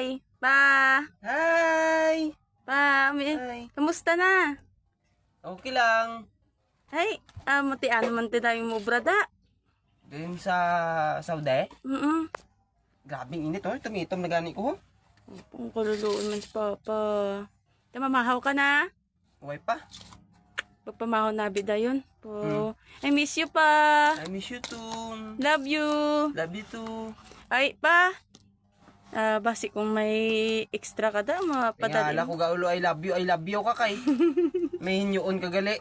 Hi! Pa! Hi! Pa! May, Hi! kamusta na? Okay lang. Ay, ah, mati ano man tayo mo, brada? Doon sa Saudi, Mm-mm. grabing init oh. Tumitom na gani ko. oh. Ang kaluluon man si Papa. Tamamahaw ka na? Uway pa. Pagpamahaw na bida yun. Po. Hmm. I miss you pa. I miss you too. Love you. Love you too. Ay, pa. Ah, basi kung may extra ka da, mapadali. Tingala ko gaulo I love you, I love you ka kay. May hinyoon ka gali.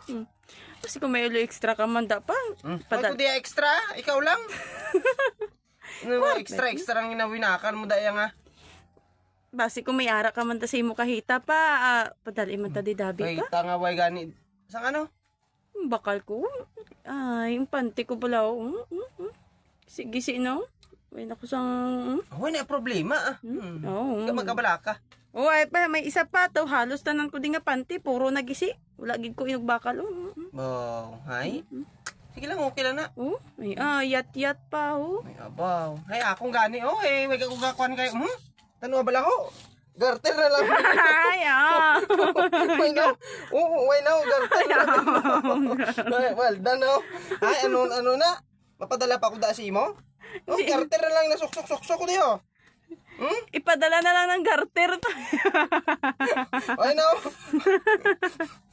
Kasi kung may ulo extra ka man da pa. Hmm. Padal- Ay, kung di extra, ikaw lang. Ano extra, extra ang ginawinakan mo daya nga. Basi kung may ara ka man da sa imo kahita pa, ah, padali man ta di dabi Kay pa. tanga way gani. Sang ano? Bakal ko. Ay, yung panty ko pala. Mm, mm, mm. Sige, sino? May naku sang... Mm. Uway na problema ah. Hmm. Oo. Ka magkabala ka. Oh, ay pa, may isa pa to. Halos tanan ko din nga panty. Puro nagisi. Wala gid ko inog bakal. Oh. Bow, hay. Sige lang, okay lang na. oh may ah, yat-yat pa. Oh. Ay, abaw. Hay, akong gani. Oh, eh, wag ako gakuan kayo. Hmm? Tanong ba lang ho? Garter na lang. ay, ah. Why now? Oo, why now? Garter na lang. Ay, well, done oh. Ay, ano, ano na? Mapadala pa ako da si mo? Oh, garter na lang na suksok-suksok ko diyo. Hmm? Ipadala na lang ng garter. Why now?